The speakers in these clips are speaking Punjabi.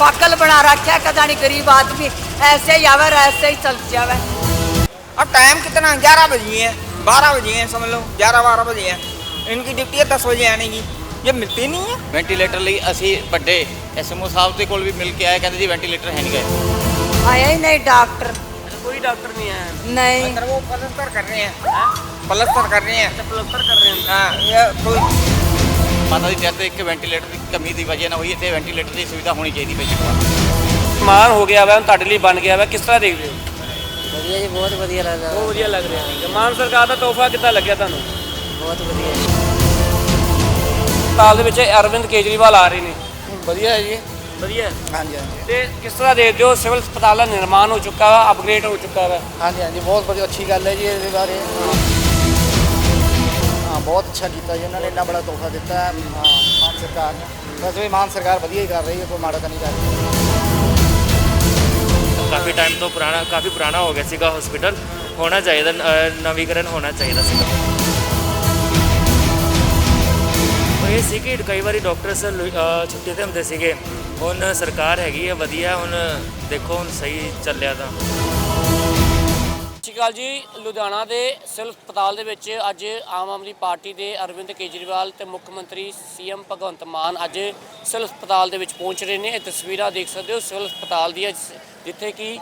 पागल बना रखा है कदा नहीं गरीब आदमी ऐसे ही आवे और ऐसे ही चल जावे अब टाइम कितना ग्यारह बजे हैं बारह बजे हैं समझ लो ग्यारह बारह बजे हैं इनकी ड्यूटी है दस बजे आने की ये मिलती नहीं है ਵੈਂਟੀਲੇਟਰ ਲਈ ਅਸੀਂ ਵੱਡੇ ਐਸਐਮਓ ਸਾਹਿਬ ਦੇ ਕੋਲ ਵੀ ਮਿਲ ਕੇ ਆਏ ਕਹਿੰਦੇ ਜੀ ਵੈਂਟੀਲੇਟਰ ਹੈ ਨਹੀਂ ਗਏ आया ही नहीं डॉक्टर कोई डॉक्टर नहीं है नहीं अंदर वो पलस्तर कर रहे हैं पलस्तर कर रहे हैं पलस्तर कर रहे हैं हाँ ये कोई ਮਾਤਾ ਦੀ ਡੈਥ ਇੱਕ ਵੈਂਟੀਲੇਟਰ ਦੀ ਕਮੀ ਦੀ ਵਜ੍ਹਾ ਨਾਲ ਹੋਈ ਇੱਥੇ ਵੈਂਟੀਲੇਟਰ ਦੀ ਸੁਵਿਧਾ ਹੋਣੀ ਚਾਹੀਦੀ ਪਈ ਮਾਨ ਹੋ ਗਿਆ ਵਾ ਤੁਹਾਡੇ ਲਈ ਬਣ ਗਿਆ ਵਾ ਕਿਸ ਤਰ੍ਹਾਂ ਦੇਖਦੇ ਹੋ? ਵਧੀਆ ਜੀ ਬਹੁਤ ਵਧੀਆ ਲੱਗਦਾ। ਬਹੁਤ ਵਧੀਆ ਲੱਗ ਰਿਹਾ ਹੈ ਮਾਨ ਸਰਕਾਰ ਦਾ ਤੋਹਫਾ ਕਿੱਦਾਂ ਲੱਗਿਆ ਤੁਹਾਨੂੰ? ਬਹੁਤ ਵਧੀਆ ਸਾਲ ਦੇ ਵਿੱਚ ਅਰਵਿੰਦ ਕੇਜਰੀਵਾਲ ਆ ਰਹੇ ਨੇ। ਵਧੀਆ ਹੈ ਜੀ। ਵਧੀਆ? ਹਾਂਜੀ ਹਾਂਜੀ। ਤੇ ਕਿਸ ਤਰ੍ਹਾਂ ਦੇਖਦੇ ਹੋ ਸਿਵਲ ਨਿਰਮਾਣ ਹੋ ਚੁੱਕਾ ਹੈ ਅਪਗ੍ਰੇਡ ਹੋ ਚੁੱਕਾ ਹੈ ਹਾਂਜੀ ਹਾਂਜੀ ਬਹੁਤ ਵਧੀਆ ਅੱਛੀ ਗੱਲ ਹੈ ਜੀ ਇਹਦੇ ਬਾਰੇ। ਹਾਂ ਬਹੁਤ ਅੱਛਾ ਕੀਤਾ ਜੀ ਉਹਨਾਂ ਨੇ ਇੰਨਾ ਬੜਾ ਤੋਹਫਾ ਦਿੱਤਾ ਹੈ ਮਾਨ ਸਰਕਾਰ ਨੇ। ਵੈਸੇ ਵੀ ਮਾਨ ਸਰਕਾਰ ਵਧੀਆ ਹੀ ਕਰ ਰਹੀ ਹੈ ਕੋਈ ਮਾੜਾ ਤਾਂ ਨਹੀਂ ਕਰ ਰਹੀ। ਕਾਫੀ ਟਾਈਮ ਤੋਂ ਪੁਰਾਣਾ ਕਾਫੀ ਪੁਰਾਣਾ ਹੋ ਗਿਆ ਸੀਗਾ ਹਸਪੀਟਲ ਹੋਣਾ ਚਾਹੀਦਾ ਅ, ਨਵੀਕਰਨ ਹੋਣਾ ਚਾਹੀਦਾ ਸੀਗਾ। ਉਹ ਇਹ ਸੀ ਕਿ ਕਈ ਵਾਰੀ ਡਾਕਟਰਸ ਛੁੱਟੀ ਤੇ ਹੁੰਦੇ ਸੀਗੇ ਹੁਣ ਸਰਕਾਰ ਹੈਗੀ ਹੈ ਵਧੀਆ ਹੁਣ ਦੇਖੋ ਹੁਣ ਸਹੀ ਚੱਲਿਆ ਤਾਂ। ਅਕਾਲ ਜੀ, ਲੁਧਿਆਣਾ ਦੇ ਸਿਵਲ ਹਸਪਤਾਲ ਦੇ ਵਿੱਚ ਅੱਜ ਆਮ ਆਦਮੀ ਪਾਰਟੀ ਦੇ ਅਰਵਿੰਦ ਕੇਜਰੀਵਾਲ ਤੇ ਮੁੱਖ ਮੰਤਰੀ ਸੀਐਮ ਭਗਵੰਤ ਮਾਨ ਅੱਜ ਸਿਵਲ ਹਸਪਤਾਲ ਦੇ ਵਿੱਚ ਪਹੁੰਚ ਰਹੇ ਨੇ। ਇਹ ਤਸਵੀਰਾਂ ਦੇਖ ਸਕਦੇ ਹੋ, ਸਿਵਲ ਹਸਪਤਾਲ ਦੀਆਂ ਜਿੱਥੇ ਕਿ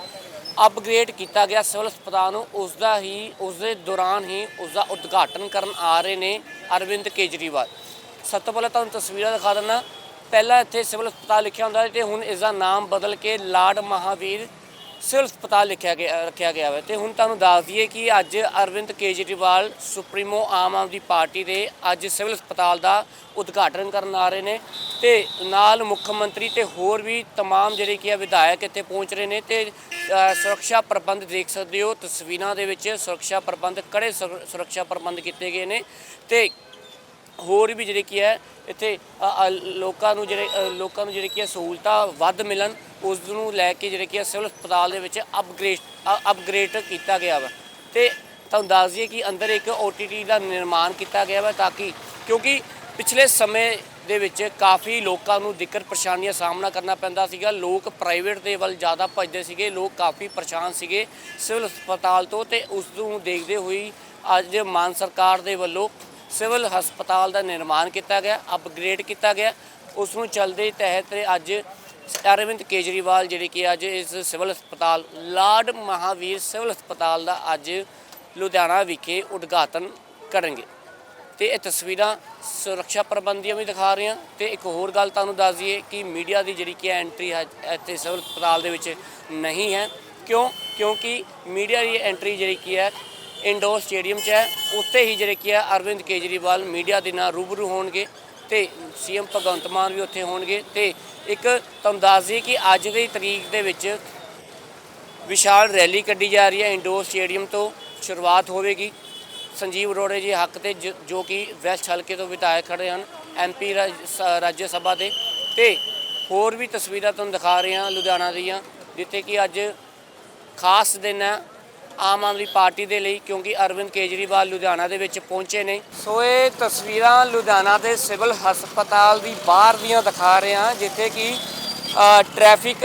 ਅਪਗ੍ਰੇਡ ਕੀਤਾ ਗਿਆ ਸਿਵਲ ਹਸਪਤਾਲ ਨੂੰ ਉਸ ਦਾ ਹੀ ਉਸ ਦੇ ਦੌਰਾਨ ਹੀ ਉਸ ਦਾ ਉਦਘਾਟਨ ਕਰਨ ਆ ਰਹੇ ਨੇ ਅਰਵਿੰਦ ਕੇਜਰੀਵਾਲ। ਸਭ ਤੋਂ ਪਹਿਲਾਂ ਤੁਹਾਨੂੰ ਤਸਵੀਰਾਂ ਦਿਖਾ ਦਿੰਦਾ, ਪਹਿਲਾਂ ਇੱਥੇ ਸਿਵਲ ਹਸਪਤਾਲ ਲਿਖਿਆ ਹੁੰਦਾ ਸੀ ਤੇ ਹੁਣ ਇਸ ਦਾ ਨਾਮ ਬਦਲ ਕੇ ਲਾਡ ਮਹਾਵੀਰ ਸਿਵਲ ਹਸਪਤਾਲ ਲਿਖਿਆ ਗਿਆ ਰੱਖਿਆ ਗਿਆ ਹੈ ਤੇ ਹੁਣ ਤੁਹਾਨੂੰ ਦੱਸ ਦਈਏ ਕਿ ਅੱਜ ਅਰਵਿੰਦ ਕੇਜਰੀਵਾਲ ਸੁਪਰੀਮੋ ਆਮ ਆਦਮੀ ਪਾਰਟੀ ਦੇ ਅੱਜ ਸਿਵਲ ਹਸਪਤਾਲ ਦਾ ਉਦਘਾਟਨ ਕਰਨ ਆ ਰਹੇ ਨੇ ਤੇ ਨਾਲ ਮੁੱਖ ਮੰਤਰੀ ਤੇ ਹੋਰ ਵੀ तमाम ਜਿਹੜੇ ਕੀ ਆ ਵਿਧਾਇਕ ਇੱਥੇ ਪਹੁੰਚ ਰਹੇ ਨੇ ਤੇ ਅ, ਸੁਰੱਖਿਆ ਪ੍ਰਬੰਧ ਦੇਖ ਸਕਦੇ ਹੋ ਤਸਵੀਰਾਂ ਦੇ ਵਿੱਚ ਸੁਰੱਖਿਆ ਪ੍ਰਬੰਧ ਕੜੇ ਸੁਰ- ਸੁਰੱਖਿਆ ਪ੍ਰਬੰਧ ਕੀਤੇ ਗਏ ਨੇ ਤੇ ਹੋਰ ਵੀ ਜਿਹੜੇ ਕੀ ਹੈ, ਇੱਥੇ ਲੋਕਾਂ ਨੂੰ ਜਿਹੜੇ ਲੋਕਾਂ ਨੂੰ ਜਿਹੜੇ ਕੀ ਹੈ, ਸਹੂਲਤਾਂ ਵੱਧ ਮਿਲਣ, ਉਸ ਨੂੰ ਲੈ ਕੇ ਜਿਹੜੇ ਕੀ ਹੈ, ਸਿਵਲ ਹਸਪਤਾਲ ਦੇ ਵਿੱਚ ਅਪਗ੍ਰੇਡ ਅਪਗ੍ਰੇਡ ਕੀਤਾ ਗਿਆ ਵਾ। ਤੇ ਤੁਹਾਨੂੰ ਦੱਸ ਦਈਏ ਕਿ ਅੰਦਰ ਇੱਕ OTT ਦਾ ਨਿਰਮਾਣ ਕੀਤਾ ਗਿਆ ਵਾ ਤਾਂ ਕਿ, ਕਿਉਂਕਿ ਪਿਛਲੇ ਸਮੇਂ ਦੇ ਵਿੱਚ ਕਾਫੀ ਲੋਕਾਂ ਨੂੰ ਦਿੱਕਤ ਪਰੇਸ਼ਾਨੀਆਂ ਸਾਹਮਣਾ ਕਰਨਾ ਪੈਂਦਾ ਸੀਗਾ। ਲੋਕ ਪ੍ਰਾਈਵੇਟ ਦੇ ਵੱਲ ਜ਼ਿਆਦਾ ਭੱਜਦੇ ਸੀਗੇ, ਲੋਕ ਕਾਫੀ ਪਰੇਸ਼ਾਨ ਸੀਗੇ ਸਿਵਲ ਹਸਪਤਾਲ ਤੋਂ ਤੇ ਉਸ ਨੂੰ ਦੇਖਦੇ ਹੋਈ ਅੱਜ ਮਾਨ ਸਰਕਾਰ ਦੇ ਵੱਲੋਂ ਸਿਵਲ ਹਸਪਤਾਲ ਦਾ ਨਿਰਮਾਣ ਕੀਤਾ ਗਿਆ ਅਪਗ੍ਰੇਡ ਕੀਤਾ ਗਿਆ। ਉਸ ਨੂੰ ਚਲਦੇ ਤਹਿਤ ਅੱਜ ਅਰਵਿੰਦ ਕੇਜਰੀਵਾਲ ਜਿਹੜੇ ਕਿ ਅੱਜ ਇਸ ਸਿਵਲ ਹਸਪਤਾਲ, ਲਾਰਡ ਮਹਾਵੀਰ ਸਿਵਲ ਹਸਪਤਾਲ ਦਾ ਅੱਜ ਲੁਧਿਆਣਾ ਵਿਖੇ ਉਦਘਾਟਨ ਕਰਨਗੇ। ਤੇ ਇਹ ਤਸਵੀਰਾਂ ਸੁਰੱਖਿਆ ਪ੍ਰਬੰਧੀਆਂ ਵੀ ਦਿਖਾ ਰਹੇ ਹਾਂ ਤੇ ਇੱਕ ਹੋਰ ਗੱਲ ਤੁਹਾਨੂੰ ਦੱਸ ਦਈਏ ਕਿ ਮੀਡੀਆ ਦੀ ਜਿਹੜੀ ਕਿ ਐਂਟਰੀ ਹੈ, ਇੱਥੇ ਸਿਵਲ ਹਸਪਤਾਲ ਦੇ ਵਿੱਚ ਨਹੀਂ ਹੈ। ਕਿਉਂ? ਕਿਉਂਕਿ ਮੀਡੀਆ ਦੀ ਐਂਟਰੀ ਜਿਹੜੀ ਕੀ ਹੈ ਇੰਡੋਰ ਸਟੇਡੀਅਮ 'ਚ ਹੈ। ਉੱਥੇ ਹੀ ਜਿਹੜੇ ਕੀ ਹੈ, ਅਰਵਿੰਦ ਕੇਜਰੀਵਾਲ ਮੀਡੀਆ ਦੇ ਨਾਲ ਰੂਬਰੂ ਹੋਣਗੇ ਤੇ ਸੀਐਮ ਭਗਵੰਤ ਮਾਨ ਵੀ ਉੱਥੇ ਹੋਣਗੇ ਤੇ ਇੱਕ ਤੁਹਾਨੂੰ ਦੱਸ ਦਈਏ ਕਿ ਅੱਜ ਦੀ ਤਰੀਕ ਦੇ ਵਿੱਚ ਵਿਸ਼ਾਲ ਰੈਲੀ ਕੱਢੀ ਜਾ ਰਹੀ ਹੈ। ਇੰਡੋਰ ਸਟੇਡੀਅਮ ਤੋਂ ਸ਼ੁਰੂਆਤ ਹੋਵੇਗੀ। ਸੰਜੀਵ ਅਰੋੜੇ ਜੀ ਹੱਕ ਤੇ ਜ- ਜੋ ਕਿ ਵੈਸਟ ਹਲਕੇ ਤੋਂ ਵਿਧਾਇਕ ਖੜੇ ਹਨ ਐਮਪੀ ਰਾਜ ਸਭਾ ਦੇ। ਤੇ ਹੋਰ ਵੀ ਤਸਵੀਰਾਂ ਤੁਹਾਨੂੰ ਦਿਖਾ ਰਹੇ ਹਾਂ, ਲੁਧਿਆਣਾ ਦੀਆਂ, ਜਿੱਥੇ ਕਿ ਅੱਜ ਖਾਸ ਦਿਨ ਹੈ। ਆਮ ਆਦਮੀ ਪਾਰਟੀ ਦੇ ਲਈ ਕਿਉਂਕਿ ਅਰਵਿੰਦ ਕੇਜਰੀਵਾਲ ਲੁਧਿਆਣਾ ਦੇ ਵਿੱਚ ਪਹੁੰਚੇ ਨੇ। ਸੋ ਇਹ ਤਸਵੀਰਾਂ ਲੁਧਿਆਣਾ ਦੇ ਸਿਵਲ ਹਸਪਤਾਲ ਦੀ ਬਾਹਰ ਦੀਆਂ ਦਿਖਾ ਰਹੇ ਹਾਂ ਜਿੱਥੇ ਕਿ ਅ, ਟ੍ਰੈਫਿਕ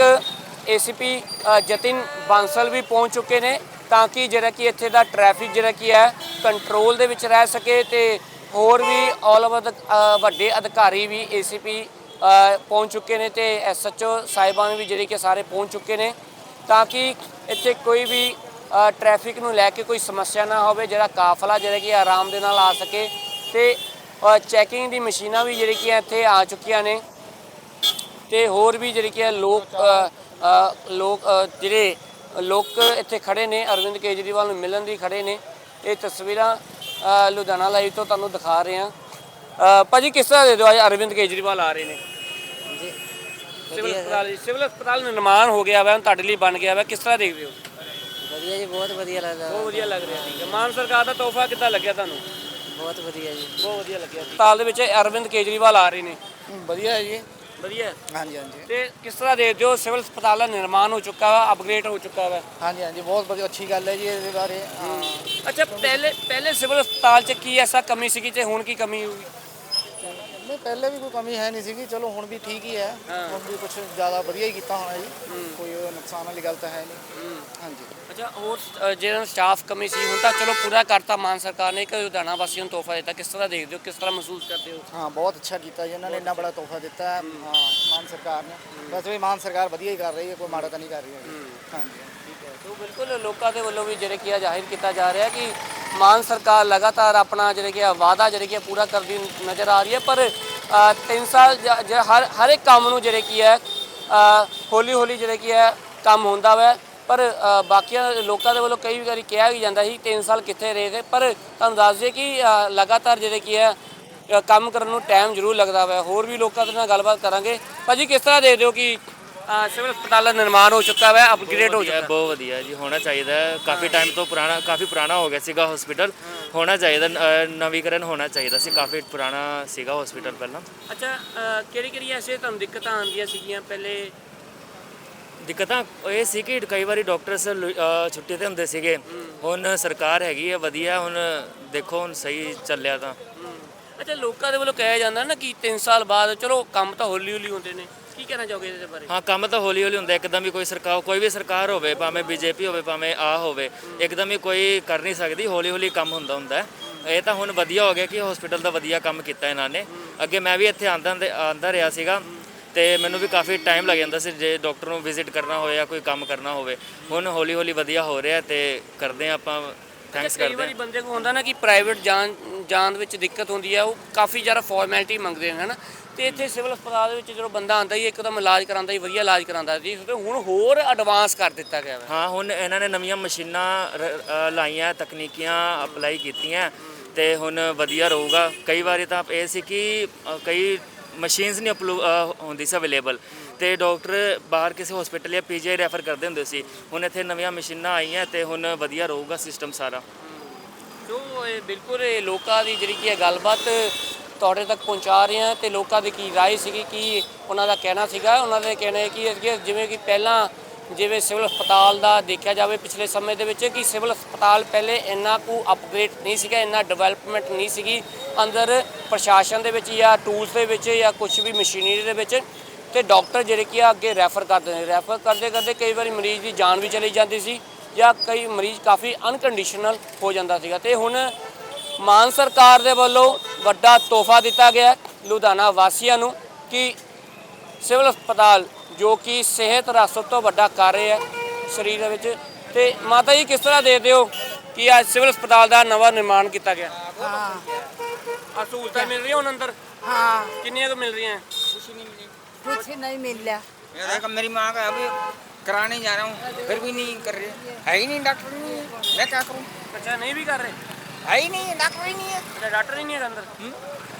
ਏਸੀਪੀ ਜਤਿਨ ਬਾਂਸਲ ਵੀ ਪਹੁੰਚ ਚੁੱਕੇ ਨੇ ਤਾਂ ਕਿ ਜਿਹੜਾ ਕਿ ਇੱਥੇ ਦਾ ਟ੍ਰੈਫਿਕ ਜਿਹੜਾ ਕੀ ਹੈ ਕੰਟਰੋਲ ਦੇ ਵਿੱਚ ਰਹਿ ਸਕੇ ਤੇ ਹੋਰ ਵੀ ਆਲ ਓਵਰ ਵੱਡੇ ਅਧਿਕਾਰੀ ਵੀ ਏਸੀਪੀ ਪਹੁੰਚ ਚੁੱਕੇ ਨੇ ਤੇ ਐਸਐਚਓ ਸਾਹਿਬਾਨ ਵੀ ਜਿਹੜੇ ਕਿ ਸਾਰੇ ਪਹੁੰਚ ਚੁੱਕੇ ਨੇ ਤਾਂ ਕਿ ਇੱਥੇ ਕੋਈ ਵੀ ਟ੍ਰੈਫਿਕ ਨੂੰ ਲੈ ਕੇ ਕੋਈ ਸਮੱਸਿਆ ਨਾ ਹੋਵੇ ਜਿਹੜਾ ਕਾਫਲਾ ਜਿਹੜਾ ਕਿ ਆਰਾਮ ਦੇ ਨਾਲ ਆ ਸਕੇ ਤੇ ਚੈਕਿੰਗ ਦੀ ਮਸ਼ੀਨਾਂ ਵੀ ਜਿਹੜੀ ਕਿ ਇੱਥੇ ਆ ਚੁੱਕੀਆਂ ਨੇ ਤੇ ਹੋਰ ਵੀ ਜਿਹੜੇ ਕਿ ਲੋਕ ਲੋਕ ਜਿਹੜੇ ਲੋਕ ਇੱਥੇ ਖੜੇ ਨੇ ਅਰਵਿੰਦ ਕੇਜਰੀਵਾਲ ਨੂੰ ਮਿਲਣ ਲਈ ਖੜੇ ਨੇ ਇਹ ਤਸਵੀਰਾਂ ਲੁਧਿਆਣਾ ਲਾਈਵ ਤੋਂ ਤੁਹਾਨੂੰ ਦਿਖਾ ਰਹੇ ਹਾਂ। ਅ, ਭਾਜੀ ਕਿਸ ਤਰ੍ਹਾਂ ਦੇ ਦਿਓ ਅੱਜ ਅਰਵਿੰਦ ਕੇਜਰੀਵਾਲ ਆ ਰਹੇ ਨੇ। ਜੀ ਸਿਵਲ ਹਸਪਤਾਲ ਸਿਵਲ ਹਸਪਤਾਲ ਨਿਰਮਾਣ ਹੋ ਗਿਆ ਵਾ ਤੁਹਾਡੇ ਲਈ ਬਣ ਗਿਆ ਵਾ ਕਿਸ ਤਰ੍ਹਾਂ ਦੇਖਦੇ ਹੋ? ਵਧੀਆ ਜੀ ਬਹੁਤ ਵਧੀਆ ਲੱਗਦਾ। ਬਹੁਤ ਵਧੀਆ ਲੱਗ ਰਿਹਾ ਠੀਕ ਹੈ ਮਾਨ ਸਰਕਾਰ ਦਾ ਤੋਹਫਾ ਕਿੱਦਾਂ ਲੱਗਿਆ ਤੁਹਾਨੂੰ? ਬਹੁਤ ਵਧੀਆ ਜੀ। ਬਹੁਤ ਵਧੀਆ ਲੱਗਿਆ ਹਸਪਤਾਲ ਦੇ ਵਿੱਚ ਅਰਵਿੰਦ ਕੇਜਰੀਵਾਲ ਆ ਰਹੇ ਨੇ। ਵਧੀਆ ਹੈ ਜੀ। ਵਧੀਆ? ਹਾਂਜੀ ਹਾਂਜੀ। ਤੇ ਕਿਸ ਤਰ੍ਹਾਂ ਦੇਖਦੇ ਹੋ ਸਿਵਲ ਹਸਪਤਾਲ ਦਾ ਨਿਰਮਾਣ ਹੋ ਚੁੱਕਾ ਵਾ ਅਪਗ੍ਰੇਡ ਹੋ ਚੁੱਕਾ ਵਾ? ਹਾਂਜੀ ਹਾਂਜੀ ਬਹੁਤ ਵਧੀਆ ਅੱਛੀ ਗੱਲ ਹੈ ਜੀ ਇਹਦੇ ਬਾਰੇ। ਅੱਛਾ ਪਹਿਲੇ ਪਹਿਲੇ ਸਿਵਲ ਹਸਪਤਾਲ 'ਚ ਕੀ ਐਸਾ ਕਮੀ ਸੀਗੀ ਤੇ ਹੁਣ ਕੀ ਕਮੀ ਹੋਊਗੀ? ਨਹੀਂ ਪਹਿਲੇ ਵੀ ਕੋਈ ਕਮੀ ਹੈ ਨਹੀਂ ਸੀਗੀ। ਚਲੋ ਹੁਣ ਵੀ ਠੀਕ ਹੀ ਹੈ। ਹੁਣ ਵੀ ਕੁਝ ਜ਼ਿਆਦਾ ਵਧੀਆ ਹੀ ਕੀਤਾ ਹੋਣਾ ਜੀ। ਕੋਈ ਉਹ ਨੁਕਸਾਨ ਵਾਲੀ ਗੱਲ ਤਾਂ ਹੈ ਨਹੀਂ। ਹਾਂਜੀ। ਅੱਛਾ ਹੋਰ ਅ, ਜਿਹੜਾ ਸਟਾਫ ਕਮੀ ਸੀ ਹੁਣ ਤਾਂ ਚਲੋ ਪੂਰਾ ਕਰਤਾ ਮਾਨ ਸਰਕਾਰ ਨੇ ਕਿ ਲੁਧਿਆਣਾ ਵਾਸੀਆਂ ਨੂੰ ਤੋਹਫਾ ਦਿੱਤਾ। ਕਿਸ ਤਰ੍ਹਾਂ ਦੇਖਦੇ ਹੋ ਕਿਸ ਤਰ੍ਹਾਂ ਮਹਿਸੂਸ ਕਰਦੇ ਹੋ? ਹਾਂ ਬਹੁਤ ਅੱਛਾ ਕੀਤਾ ਜੀ ਇਹਨਾਂ ਨੇ ਇੰਨਾ ਬੜਾ ਤੋਹਫਾ ਦਿੱਤਾ। ਹੈ। ਹਾਂ ਮਾਨ ਸਰਕਾਰ ਨੇ। ਵੈਸੇ ਵੀ ਮਾਨ ਸਰਕਾਰ ਵਧੀਆ ਹੀ ਕਰ ਰਹੀ ਹੈ ਕੋਈ ਮਾੜਾ ਤਾਂ ਨਹੀਂ ਕਰ ਰਹੀ ਹੈ। ਹਾਂਜੀ। ਤੋ ਬਿਲਕੁਲ ਲੋਕਾਂ ਦੇ ਵੱਲੋਂ ਵੀ ਜਿਹੜੇ ਕੀ ਆ ਜ਼ਾਹਿਰ ਕੀਤਾ ਜਾ ਰਿਹਾ ਕਿ ਮਾਨ ਸਰਕਾਰ ਲਗਾਤਾਰ ਆਪਣਾ ਜਿਹੜੇ ਕਿ ਵਾਅਦਾ ਜਿਹੜੇ ਕਿ ਪੂਰਾ ਕਰਦੀ ਨਜ਼ਰ ਆ ਰਹੀ ਹੈ, ਪਰ 3 ਸਾਲ ਜ- ਜ- ਹਰ ਹਰ ਇੱਕ ਕੰਮ ਨੂੰ ਜਿਹੜੇ ਕੀ ਹੈ ਹੌਲੀ ਹੌਲੀ ਜਿਹੜੇ ਕੀ ਹੈ, ਕੰਮ ਹੁੰਦਾ ਵਾ। ਪਰ ਬਾਕੀਆਂ ਲੋਕਾਂ ਦੇ ਵੱਲੋਂ ਕਈ ਵਾਰੀ ਕਿਹਾ ਵੀ ਜਾਂਦਾ ਸੀ 3 ਸਾਲ ਕਿੱਥੇ ਰਹੇ ਗਏ, ਪਰ ਤੁਹਾਨੂੰ ਦੱਸ ਦਈਏ ਕਿ ਲਗਾਤਾਰ ਜਿਹੜੇ ਕੀ ਹੈ ਕੰਮ ਕਰਨ ਨੂੰ ਟਾਈਮ ਜ਼ਰੂਰ ਲੱਗਦਾ ਵਾ। ਹੋਰ ਵੀ ਲੋਕਾਂ ਦੇ ਨਾਲ ਗੱਲਬਾਤ ਕਰਾਂਗੇ। ਭਾਜੀ, ਕਿਸ ਤਰ੍ਹਾਂ ਦੇਖਦੇ ਹੋ ਕਿ ਅ, ਸਿਵਲ ਹਸਪਤਾਲ ਦਾ ਨਿਰਮਾਣ ਹੋ ਚੁੱਕਾ ਵਾ ਅਪਗ੍ਰੇਡ ਹੋ ਚੁੱਕਾ। ਬਹੁਤ ਵਧੀਆ ਜੀ ਹੋਣਾ ਚਾਹੀਦਾ ਹੈ। ਕਾਫੀ ਟਾਈਮ ਤੋਂ ਪੁਰਾਣਾ ਕਾਫੀ ਪੁਰਾਣਾ ਹੋ ਗਿਆ ਸੀਗਾ ਹਸਪੀਟਲ ਹੋਣਾ ਚਾਹੀਦਾ ਅ, ਨਵੀਕਰਨ ਹੋਣਾ ਚਾਹੀਦਾ ਸੀ ਕਾਫੀ ਪੁਰਾਣਾ ਸੀਗਾ ਹਸਪੀਟਲ ਪਹਿਲਾਂ। ਅੱਛਾ ਕਿਹੜੀ ਕਿਹੜੀ ਐਸੇ ਤੁਹਾਨੂੰ ਦਿੱਕਤਾਂ ਆਉਂਦੀਆਂ ਸੀਗੀਆਂ ਪਹਿਲੇ? ਦਿੱਕਤਾਂ ਇਹ ਸੀ ਕਿ ਕਈ ਵਾਰੀ ਡਾਕਟਰਸ ਛੁੱਟੀ ਤੇ ਹੁੰਦੇ ਸੀਗੇ। ਹੁਣ ਸਰਕਾਰ ਹੈਗੀ ਹੈ ਵਧੀਆ ਹੁਣ ਦੇਖੋ ਹੁਣ ਸਹੀ ਚੱਲਿਆ ਤਾਂ। ਅੱਛਾ ਲੋਕਾਂ ਦੇ ਵੱਲੋਂ ਕਿਹਾ ਜਾਂਦਾ ਨਾ ਕਿ 3 ਸਾਲ ਬਾਅਦ ਚਲੋ ਕੰਮ ਤਾਂ ਹੌਲੀ ਹੌਲੀ ਹੁੰਦੇ ਨੇ। ਕੀ ਕਹਿਣਾ ਚਾਹੋਗੇ ਇਹਦੇ ਬਾਰੇ? ਹਾਂ ਕੰਮ ਤਾਂ ਹੌਲੀ ਹੌਲੀ ਹੁੰਦਾ। ਇੱਕਦਮ ਵੀ ਕੋਈ ਸਰਕਾਰ ਕੋਈ ਵੀ ਸਰਕਾਰ ਹੋਵੇ ਭਾਵੇਂ ਬੀਜੇਪੀ ਹੋਵੇ ਭਾਵੇਂ ਆ ਹੋਵੇ ਇੱਕਦਮ ਹੀ ਕੋਈ ਕਰ ਨਹੀਂ ਸਕਦੀ। ਹੌਲੀ ਹੌਲੀ ਕੰਮ ਹੁੰਦਾ ਹੁੰਦਾ ਹੈ। ਇਹ ਤਾਂ ਹੁਣ ਵਧੀਆ ਹੋ ਗਿਆ ਕਿ ਹਸਪੀਟਲ ਦਾ ਵਧੀਆ ਕੰਮ ਕੀਤਾ ਇਹਨਾਂ ਨੇ। ਅੱਗੇ ਮੈਂ ਵੀ ਇੱਥੇ ਆਂਦਾ ਆਂਦਾ ਰਿਹਾ ਸੀਗਾ ਤੇ ਮੈਨੂੰ ਵੀ ਕਾਫੀ ਟਾਈਮ ਲੱਗ ਜਾਂਦਾ ਸੀ ਜੇ ਡਾਕਟਰ ਨੂੰ ਵਿਜ਼ਿਟ ਕਰਨਾ ਹੋਵੇ ਜਾਂ ਕੋਈ ਕੰਮ ਕਰਨਾ ਹੋਵੇ। ਹੁਣ ਹੌਲੀ ਹੌਲੀ ਵਧੀਆ ਹੋ ਰਿਹਾ ਤੇ ਕਰਦੇ ਹਾਂ ਆਪਾਂ ਥੈਂਕਸ ਕਈ ਕਰਦੇ ਵਾਰੀ ਹਾਂ ਬੰਦੇ ਕੋ ਹੁੰਦਾ ਨਾ ਕਿ ਪ੍ਰਾਈਵੇਟ ਜਾਣ ਜਾਣ ਵਿੱਚ ਦਿੱਕਤ ਹੁੰਦੀ ਹੈ ਉਹ ਕਾਫੀ ਜ਼ਿਆਦਾ ਫਾਰਮੈਲਿਟੀ ਮੰਗਦੇ ਨੇ ਹਨਾ? ਤੇ ਇੱਥੇ ਸਿਵਲ ਹਸਪਤਾਲ ਦੇ ਵਿੱਚ ਜਦੋਂ ਬੰਦਾ ਆਂਦਾ ਹੀ ਇੱਕਦਮ ਇਲਾਜ ਕਰਾਂਦਾ ਹੀ ਵਧੀਆ ਇਲਾਜ ਕਰਾਂਦਾ ਜੀ ਤੇ ਹੁਣ ਹੋਰ ਐਡਵਾਂਸ ਕਰ ਦਿੱਤਾ ਗਿਆ ਹੈ ਹਾਂ ਹੁਣ ਇਹਨਾਂ ਨੇ ਨਵੀਆਂ ਮਸ਼ੀਨਾਂ ਰ- ਅ, ਲਾਈਆਂ ਤਕਨੀਕੀਆਂ ਅਪਲਾਈ ਕੀਤੀਆਂ ਤੇ ਹੁਣ ਵਧੀਆ ਰਹੂਗਾ। ਕਈ ਵਾਰੀ ਤਾਂ ਇਹ ਸੀ ਕਿ ਅ, ਕਈ ਮਸ਼ੀਨਸ ਨਹੀਂ ਅਪਲੋ ਅ, ਹੁੰਦੀ ਸੀ ਅਵੇਲੇਬਲ ਤੇ ਡਾਕਟਰ ਬਾਹਰ ਕਿਸੇ ਹਸਪੀਟਲ ਜਾਂ ਪੀਜੀਆਈ ਰੈਫਰ ਕਰਦੇ ਹੁੰਦੇ ਸੀ। ਹੁਣ ਇੱਥੇ ਨਵੀਆਂ ਮਸ਼ੀਨਾਂ ਆਈਆਂ ਤੇ ਹੁਣ ਵਧੀਆ ਰਹੂਗਾ ਸਿਸਟਮ ਸਾਰਾ। ਸੋ ਇਹ ਬਿਲਕੁਲ ਇਹ ਲੋਕਾਂ ਦੀ ਜਿਹੜੀ ਕੀ ਹੈ ਗੱਲਬਾਤ ਤੁਹਾਡੇ ਤੱਕ ਪਹੁੰਚਾ ਰਹੇ ਹਾਂ ਤੇ ਲੋਕਾਂ ਦੀ ਕੀ ਰਾਏ ਸੀਗੀ, ਕੀ ਉਹਨਾਂ ਦਾ ਕਹਿਣਾ ਸੀਗਾ? ਉਹਨਾਂ ਦੇ ਕਹਿਣਾ ਹੈ ਕਿ ਅੱਗੇ ਜਿਵੇਂ ਕਿ ਪਹਿਲਾਂ ਜਿਵੇਂ ਸਿਵਲ ਹਸਪਤਾਲ ਦਾ ਦੇਖਿਆ ਜਾਵੇ ਪਿਛਲੇ ਸਮੇਂ ਦੇ ਵਿੱਚ ਕਿ ਸਿਵਲ ਹਸਪਤਾਲ ਪਹਿਲੇ ਇੰਨਾ ਕੁ ਅਪਗ੍ਰੇਡ ਨਹੀਂ ਸੀਗਾ, ਇੰਨਾ ਡਿਵੈਲਪਮੈਂਟ ਨਹੀਂ ਸੀਗੀ। ਅੰਦਰ ਪ੍ਰਸ਼ਾਸਨ ਦੇ ਵਿੱਚ ਜਾਂ ਟੂਲਸ ਦੇ ਵਿੱਚ ਜਾਂ ਕੁਝ ਵੀ ਮਸ਼ੀਨਰੀ ਦੇ ਵਿੱਚ ਤੇ ਡਾਕਟਰ ਜਿਹੜੇ ਕੀ ਆ ਅੱਗੇ ਰੈਫਰ ਕਰਦੇ ਨੇ। ਰੈਫਰ ਕਰਦੇ ਕਰਦੇ ਕਈ ਵਾਰੀ ਮਰੀਜ਼ ਦੀ ਜਾਨ ਵੀ ਚਲੀ ਜਾਂਦੀ ਸੀ ਜਾਂ ਕਈ ਮਰੀਜ਼ ਕਾਫੀ ਅਨਕੰਡੀਸ਼ਨਲ ਹੋ ਜਾਂਦਾ ਸੀਗਾ। ਤੇ ਹੁਣ ਮਾਨ ਸਰਕਾਰ ਦੇ ਵੱਲੋਂ ਵੱਡਾ ਤੋਹਫਾ ਦਿੱਤਾ ਗਿਆ ਹੈ ਲੁਧਿਆਣਾ ਵਾਸੀਆਂ ਨੂੰ ਕਿ ਸਿਵਲ ਹਸਪਤਾਲ ਜੋ ਕਿ ਸਿਹਤ ਦਾ ਸਭ ਤੋਂ ਵੱਡਾ ਕਾਰਜ ਹੈ ਸਰੀਰ ਦੇ ਵਿੱਚ ਤੇ ਮਾਤਾ ਜੀ ਕਿਸ ਤਰ੍ਹਾਂ ਦੇਖਦੇ ਹੋ ਕਿ ਅੱਜ ਸਿਵਲ ਹਸਪਤਾਲ ਦਾ ਨਵਾਂ ਨਿਰਮਾਣ ਕੀਤਾ ਗਿਆ ਹਾਂ ਆ ਸਹੂਲਤਾਂ ਮਿਲ ਰਹੀਆਂ ਹੁਣ ਅੰਦਰ हाँ ਕਿੰਨੀਆਂ ਕੁ ਮਿਲ ਰਹੀਆਂ कुछ नहीं मिल रहा ये देखो मेरी माँ का अभी कराने जा रहा हूँ फिर भी नहीं कर रहे है ही नहीं डॉक्टर नहीं है मैं क्या करूँ ਅੱਛਾ ਨਹੀਂ ਵੀ ਕਰ ਰਹੇ है ही नहीं डॉक्टर ही नहीं है ਅੱਛਾ ਡਾਕਟਰ ਹੀ ਨਹੀਂ ਹੈ ਅੰਦਰ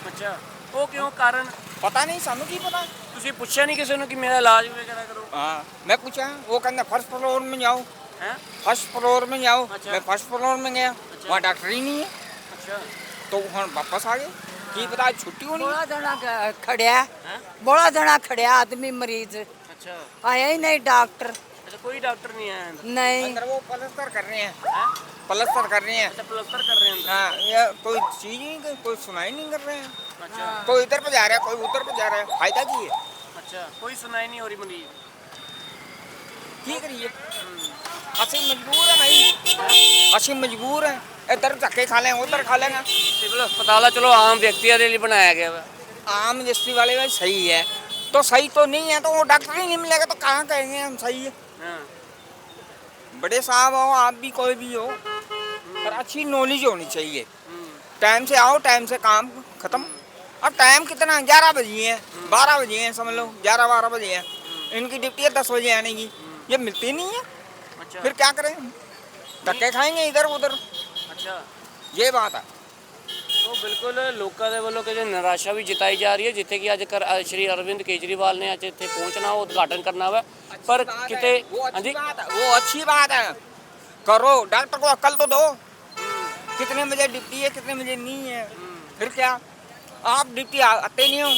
ਅੱਛਾ ਉਹ ਕਿਉਂ ਕਾਰਨ पता नहीं सानू की पता ਤੁਸੀਂ ਪੁੱਛਿਆ ਨਹੀਂ ਕਿਸੇ ਨੂੰ ਕਿ ਮੇਰਾ ਇਲਾਜ ਵਗੈਰਾ ਕਰੋ हाँ मैं पूछा वो कहना फर्स्ट फ्लोर में जाओ ਹੈ फर्स्ट फ्लोर में जाओ अच्छा। मैं फर्स्ट फ्लोर में गया वहाँ डॉक्टर ही नहीं है ਅੱਛਾ तो हम वापस आ गए की पता आज छुट्टी होनी बड़ा जना ख- खड़िया बड़ा जना खड़िया आदमी मरीज ਅੱਛਾ आया ही नहीं डॉक्टर ਅੱਛਾ ਕੋਈ ਡਾਕਟਰ ਨਹੀਂ ਆਇਆ ਅੰਦਰ नहीं अंदर वो पलस्तर कर रहे हैं ਹੈ पलस्तर कर रहे हैं ਅੱਛਾ ਪਲਸਤਰ कर रहे हैं अंदर हाँ ये कोई चीज ही नहीं कोई सुनाई नहीं कर रहे हैं अच्छा कोई इधर पे जा रहा है कोई उधर पे जा रहा है फायदा की है अच्छा कोई सुनाई नहीं हो रही मरीज की करिए ਅਸੀਂ ਮਜਬੂਰ ਹੈ ਭਾਈ ਅਸੀਂ ਮਜਬੂਰ ਹੈ ਇੱਧਰ ਧੱਕੇ ਖਾ ਲੈਂਗੇ ਉਧਰ ਖਾ लेंगे सिविल अस्पताल है चलो आम व्यक्तियों के लिए बनाया गया है आम इंडस्ट्री वाले में सही है तो सही तो नहीं है तो वो डॉक्टर ही नहीं मिलेगा तो कहाँ कहेंगे हम सही है हाँ बड़े साहब हो आप भी कोई भी हो पर अच्छी नॉलेज होनी चाहिए। टाइम से आओ टाइम से काम खत्म। अब टाइम कितना ग्यारह बजे है। बारह बजे है समझ लो। ग्यारह बारह बजे है। इनकी ड्यूटी है दस बजे आने की। ये मिलती नहीं है। अच्छा। फिर क्या करें? धक्के खाएँगे इधर उधर। अच्छा। ये बात है। तो बिल्कुल लोकल लेवलों के जो निराशा भी जिताई जा रही है जितने कि अज श्री अरविंद केजरीवाल ने अच्छे इतने पहुँचना हो उद्घाटन करना हुआ। पर कितने वो अच्छी हाँ बात है। वो अच्छी बात है। करो डॉक्टर को अक्ल तो दो। कितने बजे ड्यूटी है कितने बजे नहीं है फिर क्या आप ड्यूटी आ- आते नहीं हो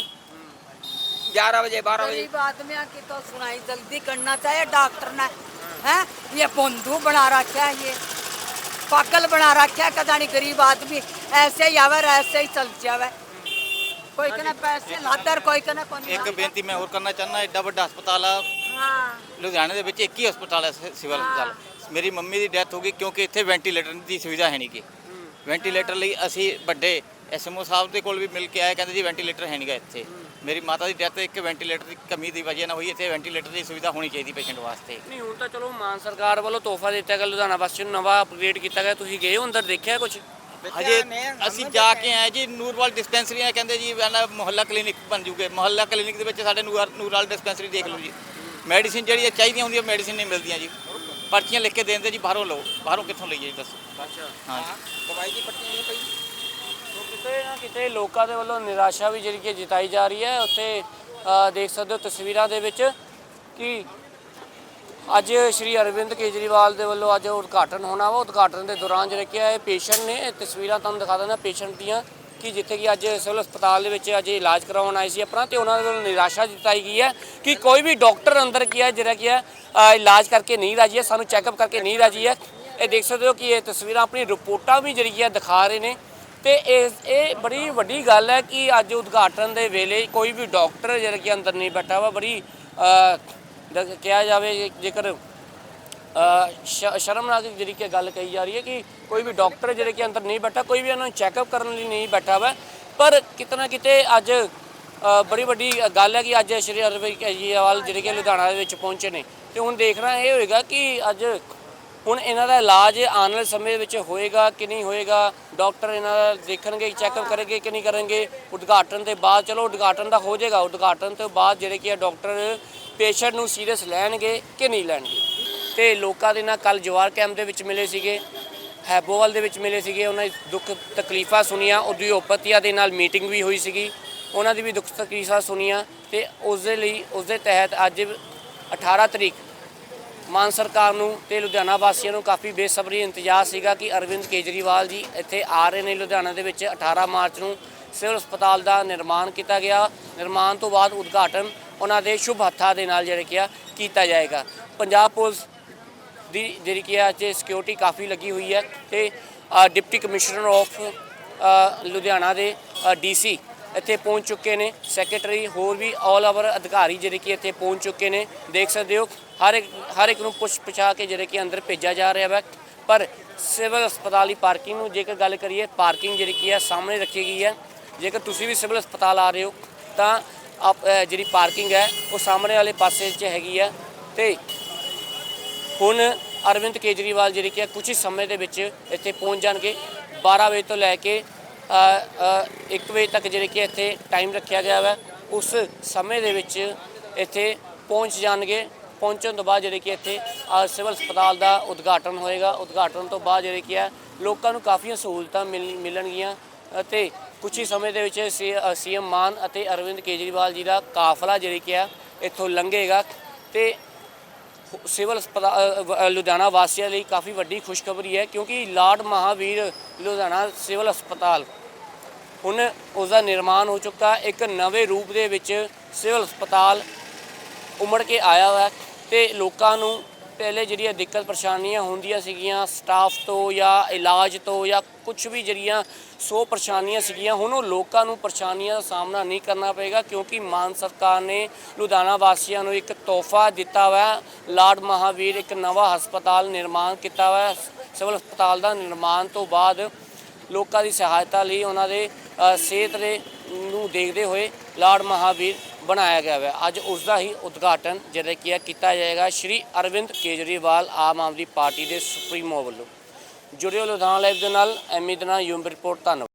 ग्यारह बजे बारह बजे गरीब आदमी की तो सुनाई जल्दी करना चाहिए डॉक्टर ने हैं ये बंधु बना रखा है ये पागल बना रखा है कदा नहीं गरीब आदमी ऐसे ही आवे और ऐसे ही चल जावे ਕੋਈ ਕਹਿੰਦਾ ਪੈਸੇ ਲਾਦਰ ਕੋਈ ਕਹਿੰਦਾ ਕੋਈ ਇੱਕ ਬੇਨਤੀ ਮੈਂ ਹੋਰ ਕਰਨਾ ਚਾਹੁੰਦਾ ਐਡਾ ਵੱਡਾ ਹਸਪਤਾਲ ਆ ਹਾਂ ਲੁਧਿਆਣੇ ਦੇ ਵਿੱਚ ਇੱਕ ਹੀ ਹਸਪਤਾਲ ਹੈ ਸ- ਸਿਵਲ ਹਸਪਤਾਲ ਮੇਰੀ ਮੰਮੀ ਦੀ ਡੈਥ ਹੋ ਗਈ ਕਿਉਂਕਿ ਇੱਥੇ ਵੈਂਟੀਲੇਟਰ ਦੀ ਸੁਵਿਧਾ ਹੈ ਨਹੀਂ ਗੀ ਵੈਂਟੀਲੇਟਰ ਲਈ ਅਸੀਂ ਵੱਡੇ ਐਸਐਮਓ ਸਾਹਿਬ ਦੇ ਕੋਲ ਵੀ ਮਿਲ ਕੇ ਆਏ ਕਹਿੰਦੇ ਜੀ ਵੈਂਟੀਲੇਟਰ ਹੈ ਨਹੀਂਗਾ ਇੱਥੇ। ਮੇਰੀ ਮਾਤਾ ਦੀ ਡੈਥ ਇੱਕ ਵੈਂਟੀਲੇਟਰ ਦੀ ਕਮੀ ਦੀ ਵਜ੍ਹਾ ਨਾਲ ਹੋਈ ਇੱਥੇ ਵੈਂਟੀਲੇਟਰ ਦੀ ਸੁਵਿਧਾ ਹੋਣੀ ਚਾਹੀਦੀ ਪੇਸ਼ੈਂਟ ਵਾਸਤੇ। ਨਹੀਂ ਹੁਣ ਤਾਂ ਚਲੋ ਮਾਨ ਸਰਕਾਰ ਵੱਲੋਂ ਤੋਹਫਾ ਦਿੱਤਾ ਗਿਆ ਲੁਧਿਆਣਾ ਵਾਸੀ ਨੂੰ ਨਵਾਂ ਅਪਗ੍ਰੇਡ ਕੀਤਾ ਗਿਆ ਤੁਸੀਂ ਗਏ ਹੋ ਅੰਦਰ ਦੇਖਿਆ ਕੁਝ ਹਜੇ ਅਸੀਂ ਜਾ ਕੇ ਆਏ ਜੀ ਨੂਰਵਾਲ ਡਿਸਪੈਂਸਰੀ ਆ ਕਹਿੰਦੇ ਜੀ ਮੁਹੱਲਾ ਕਲੀਨਿਕ ਬਣ ਜੂਗੇ। ਮੁਹੱਲਾ ਕਲੀਨਿਕ ਦੇ ਵਿੱਚ ਸਾਡੇ ਨੂਰ ਨੂਰਵਾਲ ਡਿਸਪੈਂਸਰੀ ਦੇਖ ਲਓ ਜੀ। ਮੈਡੀਸਿਨ ਜਿਹੜੀ ਚਾਹੀਦੀਆਂ ਹੁੰਦੀਆਂ ਮੈਡੀਸਿਨ ਨਹੀਂ ਮਿਲਦੀਆਂ ਜੀ। ਪਰਚੀਆਂ ਲਿਖ ਕੇ ਦੇ ਦਿੰਦੇ ਜੀ ਬਾਹਰੋਂ ਲਓ। ਬਾਹਰੋਂ ਕਿੱਥੋਂ ਲਈਏ ਜੀ ਦੱਸੋ। ਅੱਛਾ। ਹਾਂ ਦਵਾਈ ਦੀ ਪੱਟੀ ਨਹੀਂ ਪਈ? ਕਿਤੇ ਨਾ ਕਿਤੇ ਲੋਕਾਂ ਦੇ ਵੱਲੋਂ ਨਿਰਾਸ਼ਾ ਵੀ ਜਿਹੜੀ ਕਿ ਜਿਤਾਈ ਜਾ ਰਹੀ ਹੈ। ਉੱਥੇ ਅ, ਦੇਖ ਸਕਦੇ ਹੋ ਤਸਵੀਰਾਂ ਦੇ ਵਿੱਚ ਕਿ ਅੱਜ ਸ਼੍ਰੀ ਅਰਵਿੰਦ ਕੇਜਰੀਵਾਲ ਦੇ ਵੱਲੋਂ ਅੱਜ ਉਦਘਾਟਨ ਹੋਣਾ ਵਾ। ਉਦਘਾਟਨ ਦੇ ਦੌਰਾਨ ਜਿਹੜੇ ਕਿ ਇਹ ਪੇਸ਼ੈਂਟ ਨੇ ਇਹ ਤਸਵੀਰਾਂ ਤੁਹਾਨੂੰ ਦਿਖਾ ਦਿੰਦਾ। ਪੇਸ਼ੈਂਟ ਦੀਆਂ ਕਿ ਜਿੱਥੇ ਕਿ ਅੱਜ ਸਿਵਲ ਹਸਪਤਾਲ ਦੇ ਵਿੱਚ ਅੱਜ ਇਲਾਜ ਕਰਵਾਉਣ ਆਏ ਸੀ ਆਪਣਾ, ਤੇ ਉਹਨਾਂ ਦੇ ਵੱਲੋਂ ਨਿਰਾਸ਼ਾ ਜਤਾਈ ਗਈ ਹੈ ਕਿ ਕੋਈ ਵੀ ਡਾਕਟਰ ਅੰਦਰ ਕੀ ਹੈ, ਜਿਹੜਾ ਕੀ ਹੈ ਇਲਾਜ ਕਰਕੇ ਨਹੀਂ ਰਾਜੀ ਹੈ, ਸਾਨੂੰ ਚੈੱਕਅਪ ਕਰਕੇ ਨਹੀਂ ਰਾਜੀ ਹੈ। ਇਹ ਦੇਖ ਸਕਦੇ ਹੋ ਕਿ ਇਹ ਤਸਵੀਰਾਂ ਆਪਣੀ ਰਿਪੋਰਟਾਂ ਵੀ ਜਿਹੜੀ ਹੈ ਦਿਖਾ ਰਹੇ ਨੇ। ਤੇ ਇਹ ਇਹ ਬੜੀ ਵੱਡੀ ਗੱਲ ਹੈ ਕਿ ਅੱਜ ਉਦਘਾਟਨ ਦੇ ਵੇਲੇ ਕੋਈ ਵੀ ਡਾਕਟਰ ਜਿਹੜਾ ਕਿ ਅੰਦਰ ਨਹੀਂ ਬੈਠਾ ਵਾ, ਬੜੀ ਕਿਹਾ ਜਾਵੇ ਜੇਕਰ ਅ, ਸ਼- ਸ਼ਰਮਨਾਕ ਜਿਹੜੀ ਕਿ ਗੱਲ ਕਹੀ ਜਾ ਰਹੀ ਹੈ ਕਿ ਕੋਈ ਵੀ ਡਾਕਟਰ ਜਿਹੜੇ ਕਿ ਅੰਦਰ ਨਹੀਂ ਬੈਠਾ ਕੋਈ ਵੀ ਇਹਨਾਂ ਨੂੰ ਚੈੱਕਅਪ ਕਰਨ ਲਈ ਨਹੀਂ ਬੈਠਾ ਵਾ। ਪਰ ਕਿਤਨਾ ਕਿਤੇ ਅੱਜ ਬੜੀ ਵੱਡੀ ਗੱਲ ਹੈ ਕਿ ਅੱਜ ਸ਼੍ਰੀ ਅਰਵਿੰਦ ਕੇਜਰੀਵਾਲ ਜਿਹੜੇ ਕਿ ਲੁਧਿਆਣਾ ਦੇ ਵਿੱਚ ਪਹੁੰਚੇ ਨੇ। ਤੇ ਹੁਣ ਦੇਖਣਾ ਇਹ ਹੋਏਗਾ ਕਿ ਅੱਜ ਹੁਣ ਇਹਨਾਂ ਦਾ ਇਲਾਜ ਆਉਣ ਵਾਲੇ ਸਮੇਂ ਵਿੱਚ ਹੋਏਗਾ ਕਿ ਨਹੀਂ ਹੋਏਗਾ? ਡਾਕਟਰ ਇਹਨਾਂ ਦਾ ਦੇਖਣਗੇ ਚੈੱਕਅਪ ਕਰਨਗੇ ਕਿ ਨਹੀਂ ਕਰਨਗੇ? ਉਦਘਾਟਨ ਦੇ ਬਾਅਦ ਚਲੋ ਉਦਘਾਟਨ ਦਾ ਹੋ ਜਾਏਗਾ। ਉਦਘਾਟਨ ਤੋਂ ਬਾਅਦ ਜਿਹੜੇ ਕਿ ਡਾਕਟਰ ਪੇਸ਼ੈਂਟ ਨੂੰ ਸੀਰੀਅਸ ਲੈਣਗੇ ਕਿ ਨਹੀਂ ਲੈਣਗੇ? ਤੇ ਲੋਕਾਂ ਦੇ ਨਾਲ ਕੱਲ ਜਵਾਰ ਕੈਂਪ ਦੇ ਵਿੱਚ ਮਿਲੇ ਸੀਗੇ, ਹੈਬੋਵਾਲ ਦੇ ਵਿੱਚ ਮਿਲੇ ਸੀਗੇ, ਉਹਨਾਂ ਦੀ ਦੁੱਖ ਤਕਲੀਫਾਂ ਸੁਣੀਆਂ ਉਦਯੋਗਪਤੀਆਂ ਦੇ ਨਾਲ ਮੀਟਿੰਗ ਵੀ ਹੋਈ ਸੀਗੀ, ਉਹਨਾਂ ਦੀ ਵੀ ਦੁੱਖ ਤਕਲੀਫਾਂ ਸੁਣੀਆਂ ਤੇ ਉਸ ਦੇ ਲਈ, ਉਸ ਦੇ ਤਹਿਤ ਅੱਜ 18 ਤਰੀਕ ਮਾਨ ਸਰਕਾਰ ਨੂੰ ਤੇ ਲੁਧਿਆਣਾ ਵਾਸੀਆਂ ਨੂੰ ਕਾਫੀ ਬੇਸਬਰੀ ਇੰਤਜ਼ਾਰ ਸੀਗਾ ਕਿ ਅਰਵਿੰਦ ਕੇਜਰੀਵਾਲ ਜੀ ਇੱਥੇ ਆ ਰਹੇ ਨੇ ਲੁਧਿਆਣਾ ਦੇ ਵਿੱਚ 18 ਮਾਰਚ ਨੂੰ ਸਿਵਲ ਹਸਪਤਾਲ ਦਾ ਨਿਰਮਾਣ ਕੀਤਾ ਗਿਆ, ਨਿਰਮਾਣ ਤੋਂ ਬਾਅਦ ਉਦਘਾਟਨ ਉਹਨਾਂ ਦੇ ਸ਼ੁਭ ਹੱਥਾਂ ਦੇ ਨਾਲ ਜਿਹੜਾ ਕਿ ਆ ਕੀਤਾ ਜਾਏਗਾ। ਪੰਜਾਬ ਪੁਲਿਸ ਦੀ ਜਿਹੜੀ ਕਿ ਹੈ ਅੱਜ ਸਿਕਿਉਰਿਟੀ ਕਾਫੀ ਲੱਗੀ ਹੋਈ ਹੈ ਤੇ ਡਿਪਟੀ ਕਮਿਸ਼ਨਰ ਆਫ ਲੁਧਿਆਣਾ ਦੇ ਡੀਸੀ ਇੱਥੇ ਪਹੁੰਚ ਚੁੱਕੇ ਨੇ। ਸੈਕਟਰੀ ਹੋਰ ਵੀ ਆਲ ਓਵਰ ਅਧਿਕਾਰੀ ਜਿਹੜੇ ਕਿ ਇੱਥੇ ਪਹੁੰਚ ਚੁੱਕੇ ਨੇ। ਦੇਖ ਸਕਦੇ ਹੋ, ਹਰ ਇੱਕ ਹਰ ਇੱਕ ਨੂੰ ਪੁੱਛ ਪਛਾ ਕੇ ਜਿਹੜੇ ਕਿ ਅੰਦਰ ਭੇਜਿਆ ਜਾ ਰਿਹਾ ਹੈ ਪਰ ਸਿਵਲ ਹਸਪਤਾਲ ਦੀ ਪਾਰਕਿੰਗ ਨੂੰ ਜੇਕਰ ਗੱਲ ਕਰੀਏ, ਪਾਰਕਿੰਗ ਜਿਹੜੀ ਕੀ ਹੈ ਸਾਹਮਣੇ ਰੱਖੀ ਗਈ ਹੈ। ਜੇਕਰ ਤੁਸੀਂ ਵੀ ਸਿਵਲ ਹਸਪਤਾਲ ਆ ਰਹੇ ਹੋ, ਤਾਂ ਆਪ ਜਿਹੜੀ ਪਾਰਕਿੰਗ ਹੈ, ਉਹ ਸਾਹਮਣੇ ਵਾਲੇ ਪਾਸੇ 'ਚ ਹੈਗੀ ਹੈ ਤੇ ਹੁਣ ਅਰਵਿੰਦ ਕੇਜਰੀਵਾਲ ਜਿਹੜੇ ਕਿ ਕੁਝ ਹੀ ਸਮੇਂ ਦੇ ਵਿੱਚ ਇੱਥੇ ਪਹੁੰਚ ਜਾਣਗੇ। 12 ਵਜੇ ਤੋਂ ਲੈ ਕੇ 1 ਵਜੇ ਤੱਕ ਜਿਹੜੇ ਕਿ ਇੱਥੇ ਟਾਈਮ ਰੱਖਿਆ ਗਿਆ ਹੈ ਉਸ ਸਮੇਂ ਦੇ ਵਿੱਚ ਇੱਥੇ ਪਹੁੰਚ ਜਾਣਗੇ। ਪਹੁੰਚਣ ਤੋਂ ਬਾਅਦ ਜਿਹੜੇ ਕਿ ਇੱਥੇ ਸਿਵਲ ਹਸਪਤਾਲ ਦਾ ਉਦਘਾਟਨ ਹੋਏਗਾ। ਉਦਘਾਟਨ ਤੋਂ ਬਾਅਦ ਜਿਹੜੇ ਕਿ ਹੈ, ਲੋਕਾਂ ਨੂੰ ਕਾਫੀਆਂ ਸਹੂਲਤਾਂ ਮਿਲ, ਮਿਲਣਗੀਆਂ ਅਤੇ ਕੁਝ ਹੀ ਸਮੇਂ ਦੇ ਵਿੱਚ ਸੀਐਮ ਮਾਨ ਅਤੇ ਅਰਵਿੰਦ ਕੇਜਰੀਵਾਲ ਜੀ ਦਾ ਕਾਫਲਾ ਜਿਹੜੀ ਕਿ ਆ ਇੱਥੋਂ ਲੰਘੇਗਾ। ਤੇ ਸਿਵਲ ਹਸਪਤਾਲ ਅ, ਲੁਧਿਆਣਾ ਵਾਸੀਆਂ ਲਈ ਕਾਫੀ ਵੱਡੀ ਖੁਸ਼ਖਬਰੀ ਹੈ ਕਿਉਂਕਿ ਲਾਰਡ ਮਹਾਵੀਰ ਲੁਧਿਆਣਾ ਸਿਵਲ ਹਸਪਤਾਲ ਹੁਣ ਉਸ ਦਾ ਨਿਰਮਾਣ ਹੋ ਚੁੱਕਾ ਇੱਕ ਨਵੇਂ ਰੂਪ ਦੇ ਵਿੱਚ ਸਿਵਲ ਹਸਪਤਾਲ ਉਮੜ ਕੇ ਆਇਆ ਹੋਇਆ ਹੈ ਤੇ ਲੋਕਾਂ ਨੂੰ ਪਹਿਲੇ ਜਿਹੜੀਆਂ ਦਿੱਕਤ ਪਰੇਸ਼ਾਨੀਆਂ ਹੁੰਦੀਆਂ ਸੀਗੀਆਂ ਸਟਾਫ ਤੋਂ ਜਾਂ ਇਲਾਜ ਤੋਂ ਜਾਂ ਕੁਝ ਵੀ ਜਿਹੜੀਆਂ ਸੋ ਪਰੇਸ਼ਾਨੀਆਂ ਸੀਗੀਆਂ, ਹੁਣ ਉਹ ਲੋਕਾਂ ਨੂੰ ਪਰੇਸ਼ਾਨੀਆਂ ਦਾ ਸਾਹਮਣਾ ਨਹੀਂ ਕਰਨਾ ਪਏਗਾ ਕਿਉਂਕਿ ਮਾਨ ਸਰਕਾਰ ਨੇ ਲੁਧਿਆਣਾ ਵਾਸੀਆਂ ਨੂੰ ਇੱਕ ਤੋਹਫਾ ਦਿੱਤਾ ਹੋਇਆ ਹੈ। ਲਾਰਡ ਮਹਾਵੀਰ ਇੱਕ ਨਵਾਂ ਹਸਪਤਾਲ ਨਿਰਮਾਣ ਕੀਤਾ ਹੋਇਆ ਸਿਵਲ ਹਸਪਤਾਲ ਦਾ ਨਿਰਮਾਣ ਤੋਂ ਬਾਅਦ ਲੋਕਾਂ ਦੀ ਸਹਾਇਤਾ ਲਈ ਉਹਨਾਂ ਦੇ ਸਿਹਤ ਦੇ ਨੂੰ ਦੇਖਦੇ ਹੋਏ ਲਾਰਡ ਮਹਾਵੀਰ ਬਣਾਇਆ ਗਿਆ ਹੈ ਅੱਜ ਉਸ ਦਾ ਹੀ ਉਦਘਾਟਨ ਜਿਹੜਾ ਕੀ ਹੈ ਕੀਤਾ ਜਾਏਗਾ। ਸ਼੍ਰੀ ਅਰਵਿੰਦ ਕੇਜਰੀਵਾਲ ਆਮ ਆਦਮੀ ਪਾਰਟੀ ਦੇ ਸੁਪਰੀਮੋ ਵੱਲੋਂ। ਜੁੜਿਓ ਲੁਧਿਆਣਾ ਲਾਈਵ ਦੇ ਨਾਲ, ਐਮੀ ਦੇ ਨਾਲ, ਯੂਮ ਰਿਪੋਰਟ, ਧੰਨਵਾਦ।